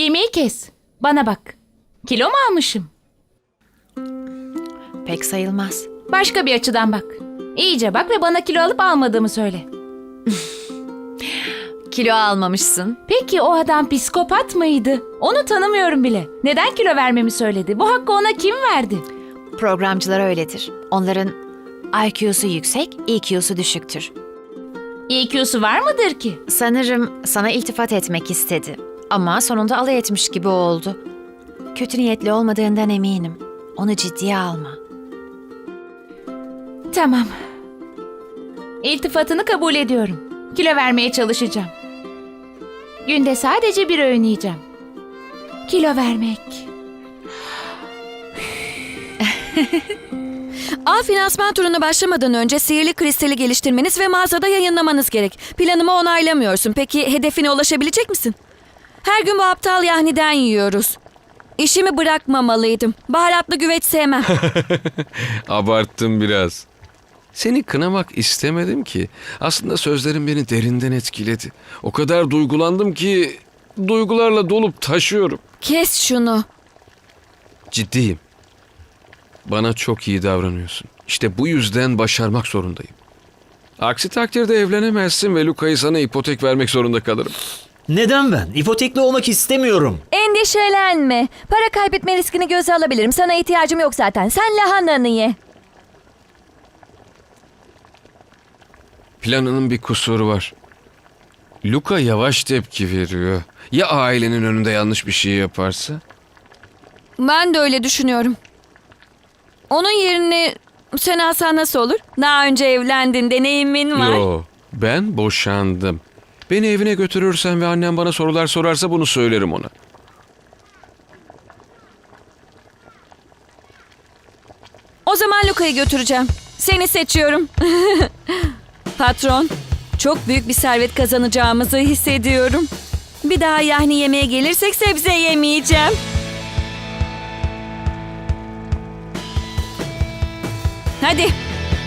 Yemeği kes. Bana bak. Kilo mu almışım? Pek sayılmaz. Başka bir açıdan bak. İyice bak ve bana kilo alıp almadığımı söyle. Kilo almamışsın. Peki o adam psikopat mıydı? Onu tanımıyorum bile. Neden kilo vermemi söyledi? Bu hakkı ona kim verdi? Programcılar öyledir. Onların IQ'su yüksek, EQ'su düşüktür. EQ'su var mıdır ki? Sanırım sana iltifat etmek istedi. Ama sonunda alay etmiş gibi oldu. Kötü niyetli olmadığından eminim. Onu ciddiye alma. Tamam. İltifatını kabul ediyorum. Kilo vermeye çalışacağım. Günde sadece bir öğün yiyeceğim. Kilo vermek. A finansman turuna başlamadan önce sihirli kristali geliştirmeniz ve mağazada yayınlamanız gerek. Planımı onaylamıyorsun. Peki hedefine ulaşabilecek misin? Her gün bu aptal yahniden yiyoruz. İşimi bırakmamalıydım. Baharatlı güveç sevmem. Abarttım biraz. Seni kınamak istemedim ki. Aslında sözlerin beni derinden etkiledi. O kadar duygulandım ki duygularla dolup taşıyorum. Kes şunu. Ciddiyim. Bana çok iyi davranıyorsun. İşte bu yüzden başarmak zorundayım. Aksi takdirde evlenemezsin ve Luka'yı sana ipotek vermek zorunda kalırım. Neden ben? İpotekli olmak istemiyorum. Endişelenme. Para kaybetme riskini göze alabilirim. Sana ihtiyacım yok zaten. Sen lahananı ye. Planının bir kusuru var. Luka yavaş tepki veriyor. Ya ailenin önünde yanlış bir şey yaparsa? Ben de öyle düşünüyorum. Onun yerini sen alsan nasıl olur? Daha önce evlendin, deneyimin var. Yo, ben boşandım. Beni evine götürürsen ve annem bana sorular sorarsa bunu söylerim ona. O zaman Luka'yı götüreceğim. Seni seçiyorum. Patron, çok büyük bir servet kazanacağımızı hissediyorum. Bir daha yahni yemeğe gelirsek sebze yemeyeceğim. Hadi,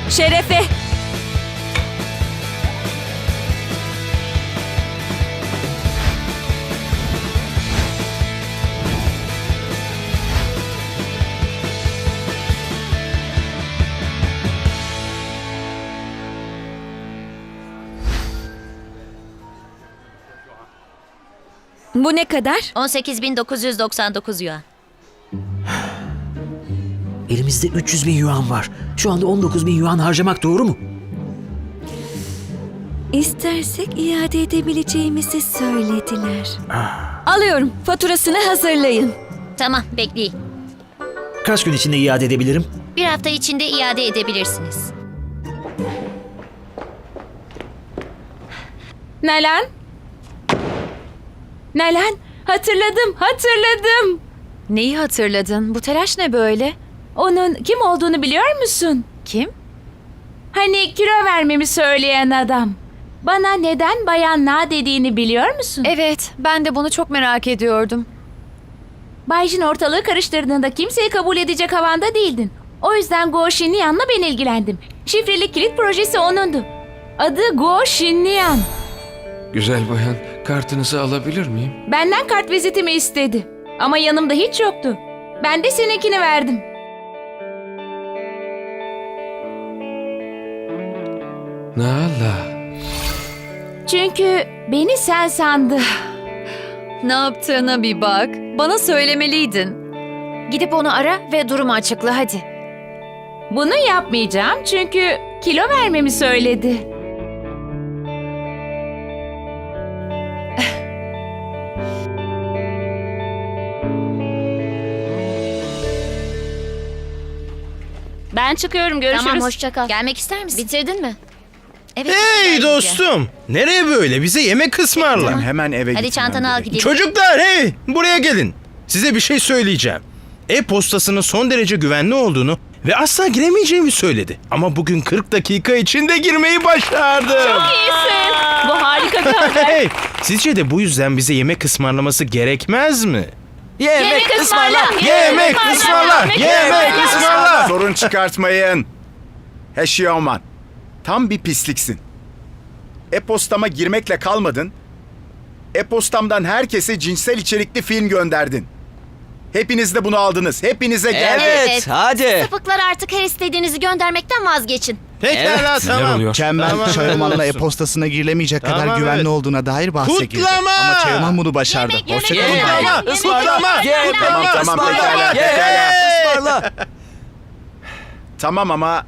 şerefe. Bu ne kadar? 18.999 yuan. Elimizde 300 bin yuan var. Şu anda 19 bin yuan harcamak doğru mu? İstersek iade edebileceğimizi söylediler. Alıyorum. Faturasını hazırlayın. Tamam bekleyin. Kaç gün içinde iade edebilirim? Bir hafta içinde iade edebilirsiniz. Nalan? Nalan, hatırladım, hatırladım. Neyi hatırladın? Bu telaş ne böyle? Onun kim olduğunu biliyor musun? Kim? Hani kilo vermemi söyleyen adam. Bana neden Bayan Na dediğini biliyor musun? Evet, ben de bunu çok merak ediyordum. Bayjin ortalığı karıştırdığında kimseyi kabul edecek havanda değildin. O yüzden Guo Shinyan'la ben ilgilendim. Şifreli kilit projesi onundu. Adı Guo Shinyan. Güzel bayan, kartınızı alabilir miyim? Benden kart vizitimi istedi. Ama yanımda hiç yoktu. Ben de seninkini verdim. Nala. Çünkü beni sen sandı. Ne yaptığına bir bak. Bana söylemeliydin. Gidip onu ara ve durumu açıkla hadi. Bunu yapmayacağım çünkü kilo vermemi söyledi. Ben çıkıyorum görüşürüz. Tamam hoşça kal. Gelmek ister misin? Bitirdin mi? Evet. Hey güzel dostum. Nereye böyle? Bize yemek ısmarla. Hemen eve. Hadi gitmem çantanı al gerek. gidelim. Çocuklar hey buraya gelin. Size bir şey söyleyeceğim. E-postasının son derece güvenli olduğunu ve asla giremeyeceğimi söyledi. Ama bugün 40 dakika içinde girmeyi başardım. Bu harika bir haber. Hey, sizce de bu yüzden bize yemek ısmarlaması gerekmez mi? Yemek ısmarla, Yemek ısmarla! Yemek ısmarla! Sorun çıkartmayın. Heşiyoman. Tam bir pisliksin. E-postama girmekle kalmadın. E-postamdan herkese cinsel içerikli film gönderdin. Hepiniz de bunu aldınız. Hepinize geldi. Evet, hadi. Sapıklar artık her istediğinizi göndermekten vazgeçin. Pekala tamam. oluyor? Çemmen Tamam, Çayoman'la öyle olsun. e-postasına girilemeyecek Tamam, kadar güvenli evet. olduğuna dair bahse girdi. Kutlama! Ama Çayoman bunu başardı. Yemek, yemek, Hoşçakalın. yemek. bay. Kutlama! Kutlama! Tamam tamam pekala pekala. Tamam ama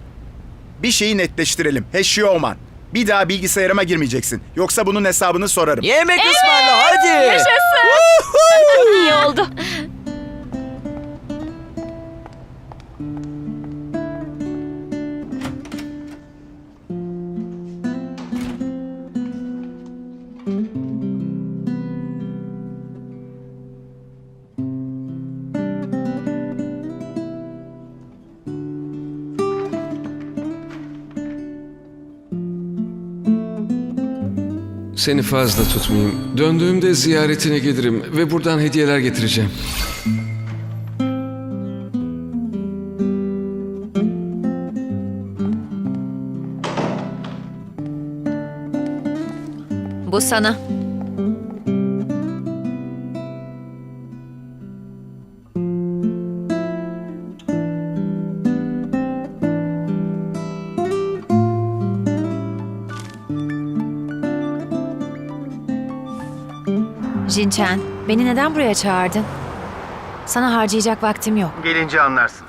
bir şeyi netleştirelim. Heşioman. Bir daha bilgisayarıma girmeyeceksin. Yoksa bunun hesabını sorarım. Yemek ısmarla hadi. İyi oldu. Seni fazla tutmayayım. Döndüğümde ziyaretine gelirim ve buradan hediyeler getireceğim. Bu sana. Jinchen, beni neden buraya çağırdın? Sana harcayacak vaktim yok. Gelince anlarsın.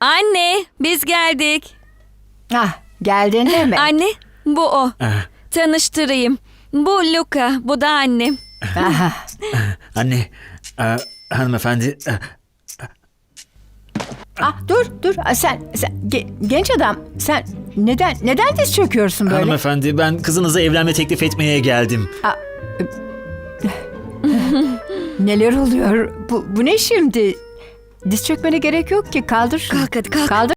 Anne, biz geldik. Ah, geldin değil mi? Anne, bu o. Tanıştırayım. Bu Luca, bu da annem. Aha, Anne, e, hanımefendi, e, ah, dur, dur. Ah, Sen, sen ge- genç adam, sen neden neden diz çöküyorsun böyle? hanımefendi ben kızınıza evlenme teklif etmeye geldim. Neler oluyor? Bu, bu ne şimdi? Diz çökmene gerek yok ki. Kaldır şunu. Kalk hadi kalk. Kaldır.